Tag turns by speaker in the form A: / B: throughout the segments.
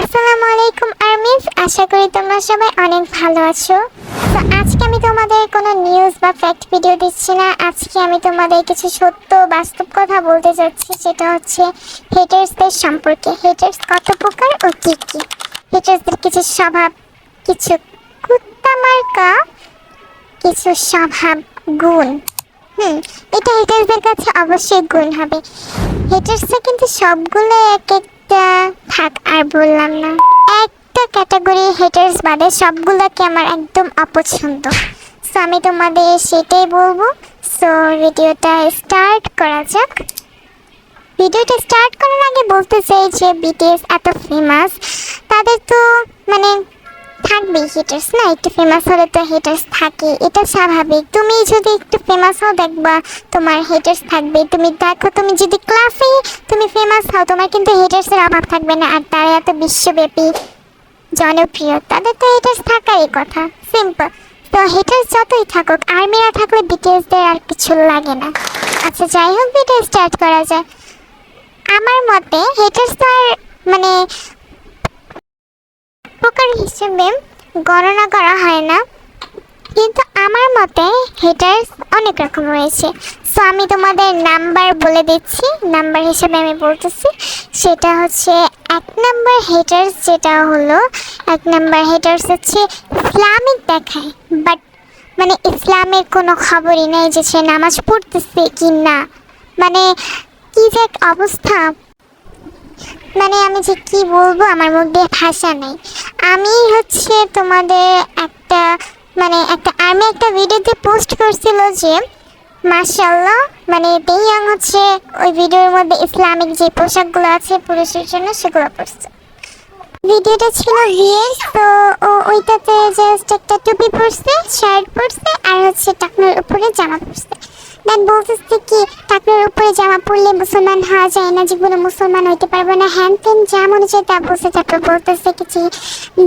A: আসসালামু আলাইকুম আর্মিস আশা করি তোমরা সবাই অনেক ভালো আছো। তো আজকে আমি তোমাদের কোনো নিউজ বা ফ্যাক্ট ভিডিও দিচ্ছি না। আজকে আমি তোমাদের কিছু সত্য বাস্তব কথা বলতে যাচ্ছি। সেটা হচ্ছে হেটার্সদের সম্পর্কে। হেটার্স কত প্রকার ও কী কী? হেটার্সদের কিছু স্বভাব, কিছু কুত্তা মার্কা, কিছু স্বভাব গুণ। হুম, এটা হেটার্সদের কাছে অবশ্যই গুণ হবে। হেটার্সরা কিন্তু সবগুলো এক একটা থাক, আর বললাম না। একটা ক্যাটাগরি হেটার্স বাদে সবগুলোকে আমার একদম অপছন্দ। সো আমি তোমাদের সেটাই বলব। সো ভিডিওটা স্টার্ট করা যাক। ভিডিওটা স্টার্ট করার আগে বলতে চাই যে বিটিএস এত ফেমাস তাদের তো মানে থাকবেই হিটার্স না, একটু ফেমাস হলে তো হিটার্স থাকে, এটা স্বাভাবিক। তুমি যদি একটু ফেমাস হও, দেখবা তোমার হিটার্স থাকবে। তুমি দেখো, তুমি যদি ক্লাসে তুমি ফেমাস হও, তোমার কিন্তু হিটার্সের অভাব থাকবে না, আর তারা এত বিশ্বব্যাপী জনপ্রিয় তাদের তো হিটার্স থাকারই কথা। সিম্পল তো হিটার্স যতই থাকুক আর্মিরা থাকলে বিটিএসদের আর কিছু লাগে না। আচ্ছা যাই হোক ভিডিও স্টার্ট করা যায় আমার মতে হিটার্স তো আর মানে প্রকার হিসেবে গণনা করা হয় না। কিন্তু আমার মতে হেটার্স অনেক রকম রয়েছে। সো আমি তোমাদের নাম্বার বলে দিচ্ছি। নাম্বার হিসেবে আমি বলতেছি, সেটা হচ্ছে এক নাম্বার হেটার্স যেটা হলো, এক নাম্বার হেটার্স হচ্ছে ইসলামিক দেখায়। বাট মানে ইসলামের কোনো খবরই নেই যে সে নামাজ পড়তেছে কি না। মানে কি যে এক অবস্থা। মানে আমি যে কি বলব, আমার মধ্যে ভাষা নেই। আমি হচ্ছে তোমাদের একটা মানে একটা আমি একটা ভিডিওতে পোস্ট করছিল যে মাশাল্লাহ মানে বেইয়াং হচ্ছে ওই ভিডিওর মধ্যে ইসলামিক যে পোশাকগুলো আছে পুরুষের জন্য সেগুলো পরছে। ভিডিওটা ছিল ভিএস তো ও ওইটাতে জাস্ট একটা টুপি পরছে শার্ট পরছে, আর হচ্ছে টাকনোর উপরে জামা পরছে। দেন বলতেছে কি, টাকনোর উপরে জামা পরলে মুসলমান হওয়া যায় না জীবনে মুসলমান হইতে পারবে না। হ্যান তেন যা মনে চায় তা বলছে, তারপর বলতেছে কিছু।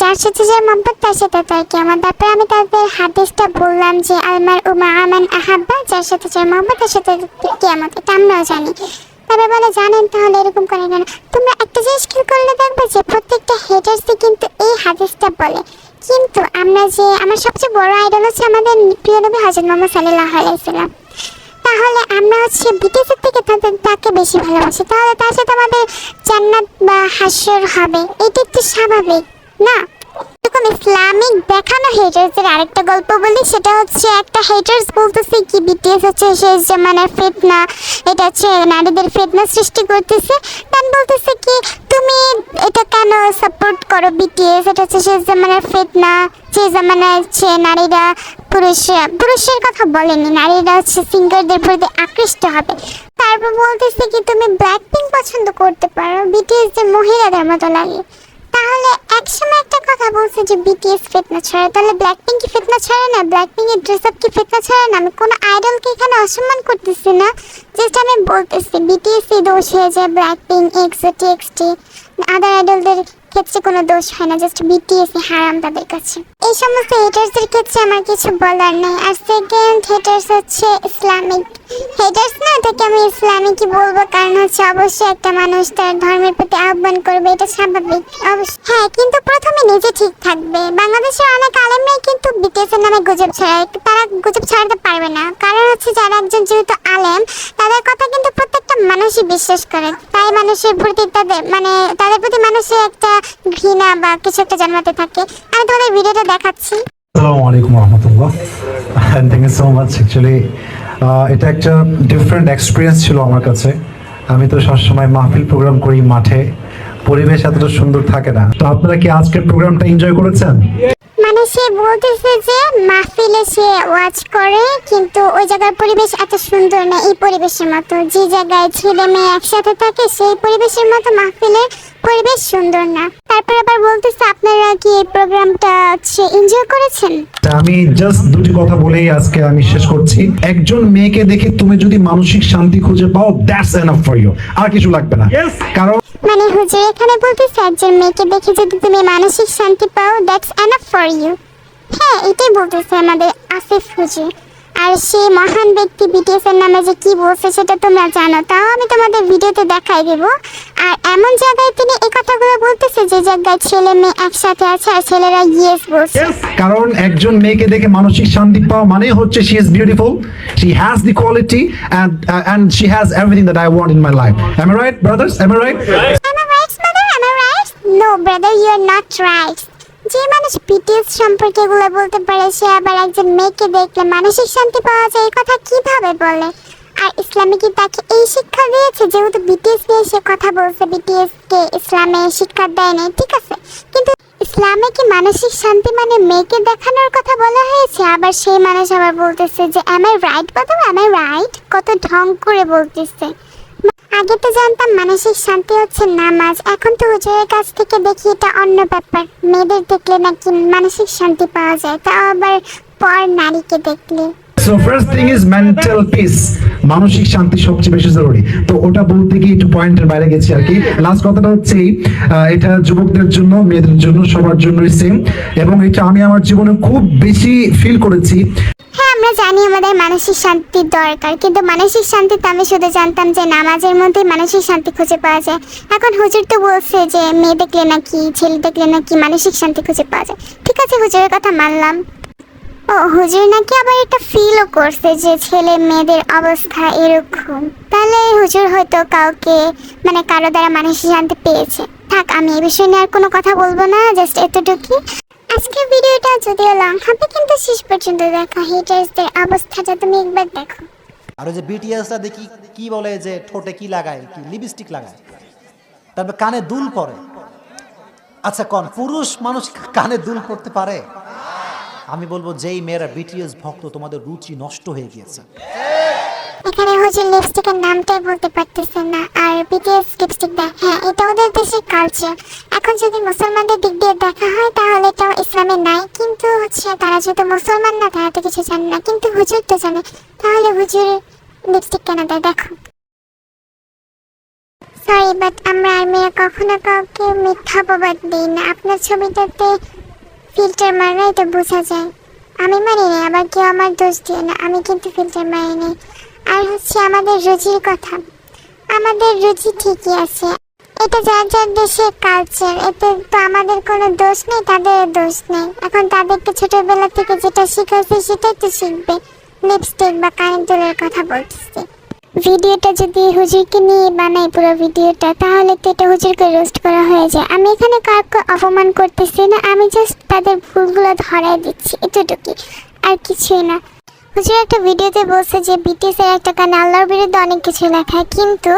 A: যার সাথে যার মহব্বত, তার সাথে তার কি। আমার তারপরে আমি তাদের হাদিসটা বললাম যে, আলমার উমা আমান আহাব্বা, যার সাথে যার মহব্বত, তার সাথে কি আমার এটা আমরাও জানি। তবে বলে, জানেন তাহলে এরকম করে কেন? তোমরা একটা জিনিস খেয়াল করলে দেখবে যে, প্রত্যেকটা হেটার্সই কিন্তু এই হাদিসটা বলে। কিন্তু আমরা যে, আমার সবচেয়ে বড় আইডল হচ্ছে আমাদের প্রিয় নবী হজরত মোহাম্মদ সাল্লাহ আলাইসাল্লাম তাহলে আমরা হচ্ছে বিদেশের থেকে তাদের তাকে বেশি ভালোবাসি। তাহলে তার সাথে আমাদের জান্নাত বা হাস্যর হবে। এটা একটু স্বাভাবিক, না? এরকম ইসলামিক দেখানো হেটার্সের আরেকটা গল্প বলি। সেটা হচ্ছে একটা হেটার্স বলতেছে কি বিটিএস হচ্ছে শেষ জামানার ফেতনা, এটা হচ্ছে নারীদের ফেতনা সৃষ্টি করতেছে। দেন বলতেছে কি, তুমি এটা কেন সাপোর্ট করো বিটিএস এটা হচ্ছে শেষ জামানার ফেতনা, যে জামানায় হচ্ছে নারীরা পুরুষ পুরুষের কথা বলেনি, নারীরা হচ্ছে সিঙ্গারদের প্রতি আকৃষ্ট হবে। তারপর বলতেছে কি, তুমি ব্ল্যাক পছন্দ করতে পারো বিটিএস যে মহিলাদের মতো লাগে। তাহলে একসময় একটা কথা বলছে যে বিটিএস ফিটনা ছাড়ে। তাহলে ব্ল্যাক পিঙ্ক কি ফিটনা ছাড়ে না? ব্ল্যাক এর ড্রেস আপ কি ফিটনা ছাড়ে না? আমি কোনো আইডলকে এখানে অসম্মান করতেছি না। জাস্ট আমি বলতেছি বিটিএস এই দোষ হয়ে যায় ব্ল্যাক পিঙ্ক টিএক্সটি এক্সটি আদার আইডলদের ক্ষেত্রে কোনো দোষ হয় না। জাস্ট বিটিএস হারাম তাদের কাছে। এই সমস্ত হেটার্সদের ক্ষেত্রে আমার কিছু বলার নেই। আর সেকেন্ড হেটার্স হচ্ছে ইসলামিক হেটার্স না তাকে আমি ইসলামিকই বলব কারণ হচ্ছে অবশ্যই একটা মানুষ তার ধর্মের প্রতি আহ্বান করবে, এটা স্বাভাবিক অবশ্য হ্যাঁ কিন্তু প্রথমে নিজে ঠিক থাকবে। বাংলাদেশের অনেক আলেমরাই কিন্তু বিটিএস এর নামে গুজব ছড়ায়। তারা গুজব ছড়াতে পারবে না। কারণ হচ্ছে যারা একজন যেহেতু আলেম, তাদের কথা কিন্তু প্রত্যেকটা মানুষই বিশ্বাস করে। তাই মানুষের প্রতি তাদের মানে তাদের প্রতি মানুষের একটা ঘৃণা বা কিছু একটা জন্মাতে থাকে। আমি তোমাদের ভিডিওটা দেখাচ্ছি।
B: আসসালামু আলাইকুম রহমতুল্লাহ। Thank you so much actually এটা একটা ডিফারেন্ট এক্সপিরিয়েন্স ছিল আমার কাছে। আমি তো সবসময় মাহফিল প্রোগ্রাম করি মাঠে। পরিবেশ এতটা সুন্দর থাকে না। তো আপনারা কি আজকের প্রোগ্রামটা এনজয় করেছেন?
A: মানে সে বলতেছে যে মাহফিলে সে ওয়াচ করে কিন্তু ওই জায়গার পরিবেশ এত সুন্দর না এই পরিবেশের মতো। যে জায়গায় ছেলে মেয়ে একসাথে থাকে সেই পরিবেশের মতো মাহফিলের পরিবেশ সুন্দর না। তারপর আবার বলতেছে আপনারা কি এই প্রোগ্রামটা হচ্ছে এনজয় করেছেন?
B: আমি জাস্ট দুটি কথা বলেই আজকে আমি শেষ করছি। একজন মেয়েকে দেখে তুমি যদি মানসিক শান্তি খুঁজে পাও দ্যাটস এনাফ ফর ইউ আর কিছু লাগবে না। কারণ
A: মানে হুজুর এখানে বলতেছে একজন মেয়েকে দেখে যদি তুমি মানসিক শান্তি পাও দ্যাটস এনাফ ফর ইউ হ্যাঁ এটাই বলতেছে আমাদের আসিফ হুজুর। আর সেই মহান ব্যক্তি বিটিএস এর নামে যে কি বলছে সেটা তোমরা জানো তাও আমি তোমাদের ভিডিওতে দেখাই দেব আর এমন জায়গায় তিনি এই কথাগুলো বলতেছে যে জায়গায় ছেলে মেয়ে একসাথে আছে আর ছেলেরা ইয়েস বলছে
B: কারণ একজন মেয়েকে দেখে মানসিক শান্তি পাওয়া মানে হচ্ছে she is beautiful she has the quality and and she has everything that I want in my life am I right brothers am I right
A: Am I right, mother? Am I right? No, brother, you are not right. যে মানুষ BTS সম্পর্কে এগুলো বলতে পারে, সে আবার একজন মেয়েকে দেখলে মানসিক শান্তি পাওয়া যায়, এই কথা কীভাবে বলে? আর ইসলামে কি তাকে এই শিক্ষা দিয়েছে? যেহেতু বিটিএস নিয়ে সে কথা বলছে বিটিএস কে ইসলামে শিক্ষা দেয় নাই ঠিক আছে? কিন্তু ইসলামে কি মানসিক শান্তি মানে মেয়েকে দেখানোর কথা বলা হয়েছে? আবার সেই মানুষ আবার বলতেছে যে এম রাইট বাবা এম রাইট কত ঢং করে বলতেছে। আগে তো জানতাম মানসিক শান্তি হচ্ছে নামাজ। এখন তো হুজুরের কাছ থেকে দেখি এটা অন্য ব্যাপার। মেয়েদের দেখলে নাকি মানসিক শান্তি পাওয়া যায়। তাও আবার পর নারীকে দেখলে।
B: So first thing is mental peace মানসিক শান্তি সবচেয়ে বেশি জরুরি। তো ওটা বলতে গিয়ে একটু পয়েন্টের বাইরে গেছি আর কি। লাস্ট কথাটা হচ্ছে এটা যুবকদের জন্য, মেয়েদের জন্য, সবার জন্যই সেম এবং এটা আমি আমার জীবনে খুব বেশি ফিল করেছি।
A: আমরা জানি আমাদের মানসিক শান্তির দরকার, কিন্তু মানসিক শান্তি তো আমি শুধু জানতাম যে নামাজের মধ্যেই মানসিক শান্তি খুঁজে পাওয়া যায়। এখন হুজুর তো বলছে যে মেয়ে দেখলে নাকি, ছেলে দেখলে নাকি মানসিক শান্তি খুঁজে পাওয়া যায়। ঠিক আছে, হুজুরের কথা মানলাম। ও, হুজুর নাকি আবার এটা ফিলও করছে যে ছেলে মেয়েদের অবস্থা এরকম। তাহলে হুজুর হয়তো কাউকে মানে কারও দ্বারা মানসিক শান্তি পেয়েছে। থাক, আমি এই বিষয় নিয়ে আর কোনো কথা বলব না জাস্ট এতটুকুই। আজকের ভিডিওটা যদিও লং হবে, কিন্তু শেষ পর্যন্ত দেখা। হেটার্সদের অবস্থাটা তুমি একবার দেখো।
C: আর ওই যে বিটিএসটা দেখি কি বলে যে ঠোঁটে কি লাগায়, কি লিপস্টিক লাগায়। তারপর কানে দুল পরে। আচ্ছা কোন পুরুষ মানুষ কানে দুল পড়তে পারে? আমি বলব, যেই মেয়েরা বিটিএস ভক্ত তোমাদের রুচি নষ্ট হয়ে গিয়েছে।
A: এখানে হুজুর লিপস্টিকের নামটাই বলতে পারতেছে না। আর বিটিএস লিপস্টিক দেয় হ্যাঁ এটা ওদের দেশের কালচার এখন যদি মুসলমানদের দিক দিয়ে দেখা হয়, তাহলে এটাও ইসলামে নাই। কিন্তু হচ্ছে তারা যেহেতু মুসলমান না, তারা তো কিছু জানে না। কিন্তু হুজুর তো জানে। তাহলে হুজুর লিপস্টিক কেন দেয়? দেখো। সরি বাট আমরা আর মেয়ে কখনো কাউকে মিথ্যা অপবাদ দিই না। আপনার ছবিটাতে ফিল্টার মারা এটা বোঝা যায়। আমি মানি না, আবার কেউ আমার দোষ দিয়ে না। আমি কিন্তু ফিল্টার মারিনি আর হচ্ছে আমাদের রুচির কথা। আমাদের রুচি ঠিকই আছে। এটা যার যার দেশের কালচার এতে তো আমাদের কোনো দোষ নেই তাদের দোষ নেই। এখন তাদেরকে ছোটবেলা থেকে যেটা শিখাচ্ছে সেটাই তো শিখবে। লিপস্টিক বা কানের কথা বলতেছে। ভিডিওটা যদি হুজুরকে নিয়ে বানাই পুরো ভিডিওটা, তাহলে তো এটা হুজুরকে রোস্ট করা হয়ে যায়। আমি এখানে কাউকে অপমান করতেছি না, আমি জাস্ট তাদের ভুলগুলো ধরাই দিচ্ছি, এতটুকুই। আর কিছুই না। হুজুর একটা ভিডিওতে বলছে যে বিটিএস এর একটা গান আল্লাহর বিরুদ্ধে অনেক কিছু লেখা কিন্তু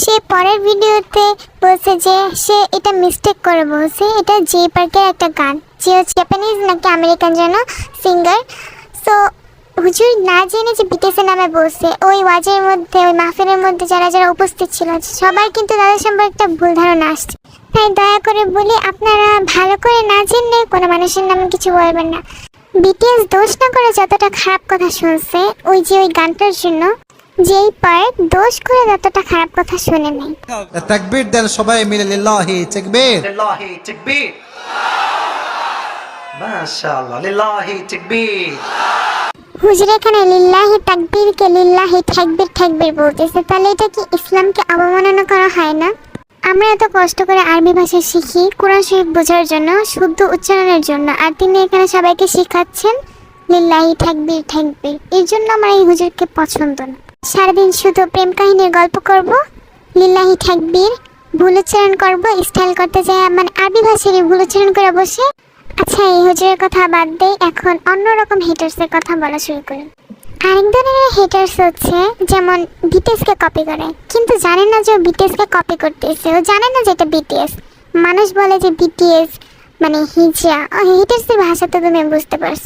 A: সে পরের ভিডিওতে বলছে যে সে এটা মিস্টেক করে বলছে, এটা জে পার্কের একটা গান। যে জাপানিজ নাকি আমেরিকান যেন সিঙ্গার সো হুজুর না জেনে যে বিটিএসের নামে বলছে, ওই ওয়াজের মধ্যে, ওই মাহফিলের মধ্যে যারা যারা উপস্থিত ছিল, সবাই কিন্তু তাদের সম্পর্কে একটা ভুল ধারণা আসছে। তাই দয়া করে বলি, আপনারা ভালো করে না জেনে কোনো মানুষের নামে কিছু বলবেন না। বিটিএস দোষ না করে যতটা খারাপ কথা শুনছে ওই যে ওই গানটার জন্য যেই পার্ট দোষ করে যতটা খারাপ কথা শুনে নেই
C: তাকবীর দেন সবাই মিলে লিল্লাহি তাকবীর।
D: লিল্লাহি তাকবীর। মাশাআল্লাহ লিল্লাহি তাকবীর।
A: হুজুর এখানে লিল্লাহি তাকবীরকে লিল্লাহি ঠাকবীর ঠাকবীর বলতেছে। তাহলে এটা কি ইসলামকে অবমাননা করা হয় না? আমরা এত কষ্ট করে আরবি ভাষা শিখি, কোরআন শরীফ বোঝার জন্য, শুদ্ধ উচ্চারণের জন্য, আর তিনি এখানে সবাইকে শেখাচ্ছেন, লিল্লাহি ঠাকবীর ঠাকবীর এর জন্য আমার এই হুজুরকে পছন্দ না। সারাদিন শুধু প্রেম কাহিনীর গল্প করব, লিল্লাহি ঠাকবীর ভুল উচ্চারণ করব, স্টাইল করতে যাই মানে আরবি ভাষার ভুল উচ্চারণ করে বসে। আচ্ছা এই হুজুরের কথা বাদ দেই, এখন অন্যরকম হেটার্সের কথা বলা শুরু করি। আরেক ধরনের হেটার্স হচ্ছে যেমন বিটিএসকে কপি করে। কিন্তু জানে না যে বিটিএসকে কপি করতেছে। ও জানে না যে এটা বিটিএস মানুষ বলে যে বিটিএস মানে হিজড়া। হেটার্সের ভাষা তো তুমি বুঝতে পারছ।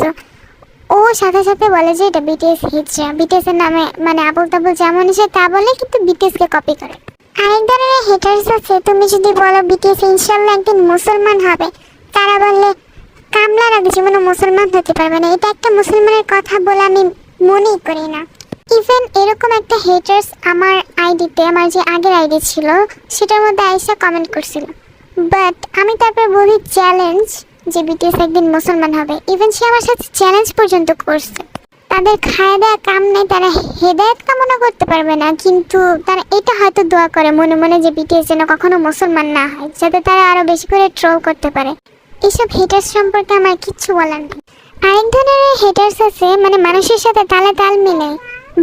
A: ও সাথে সাথে বলে যে এটা বিটিএস হিজড়া। বিটিএস এর নামে মানে আবল তাবল যেমন সে তা বলে, কিন্তু বিটিএস কে কপি করে। আরেক ধরনের হেটার্স আছে তুমি যদি বলো বিটিএস ইনশাল্লাহ একদিন মুসলমান হবে, তারা বললে, কামলারা জীবনে মুসলমান হতে পারবে না। এটা একটা মুসলমানের কথা বলে আমি মনেই করি না। ইভেন এরকম একটা হেটার্স আমার আইডিতে আমার যে আগের আইডি ছিল, সেটার মধ্যে আইসা কমেন্ট করছিল। বাট আমি তারপর বলি চ্যালেঞ্জ যে বিটিএস একদিন মুসলমান হবে। ইভেন সে আমার সাথে চ্যালেঞ্জ পর্যন্ত করছে। তাদের খাওয়া দেওয়া কাম নেই, তারা হেদায়ত কামনা করতে পারবে না, কিন্তু তারা এটা হয়তো দোয়া করে মনে মনে যে বিটিএস যেন কখনো মুসলমান না হয়, যাতে তারা আরও বেশি করে ট্রোল করতে পারে। এইসব হেটার্স সম্পর্কে আমার কিচ্ছু বলার নেই। আরেক ধরনের হেটার্স আছে মানে মানুষের সাথে তালে তাল মিলে।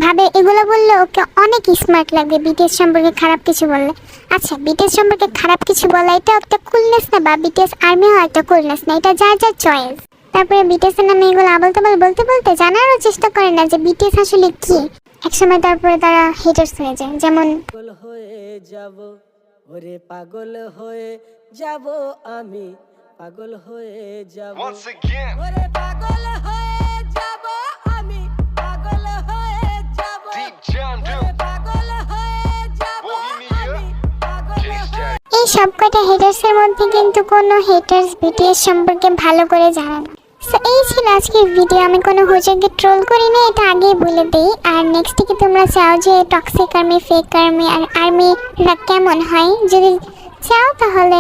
A: ভাবে এগুলো বললে ওকে অনেক স্মার্ট লাগবে বিটিএস সম্পর্কে খারাপ কিছু বললে। আচ্ছা বিটিএস সম্পর্কে খারাপ কিছু বলা, এটা একটা কুলনেস না বা বিটিএস আর্মি হয় একটা কুলনেস না, এটা যার যার চয়েস তারপরে বিটিএস এর নামে এগুলো আবল তাবল বলতে বলতে জানারও চেষ্টা করে না যে বিটিএস আসলে কি। একসময় তারপরে তারা হেটার্স হয়ে যায়, যেমন
E: হয়ে যাব, ওরে পাগল হয়ে যাব আমি। পাগল হয়ে যাব। ওরে পাগল হয়ে যাব আমি। পাগল হয়ে যাব. পাগল হয়ে যাব আমি। পাগল
A: এই সবকটা হেটার্সের মধ্যে কিন্তু কোনো হেটার্স বিটিএস সম্পর্কে ভালো করে জানে না। এই ছিল আজকের ভিডিও আমি কোনো হুজুরকে ট্রোল করি না এটা আগেই বলে দিই। আর নেক্সট কি তোমরা চাও যে টক্সিক আর্মি ফেক আর্মি আর আর্মিরা কেমন হয়? যদি চাও তাহলে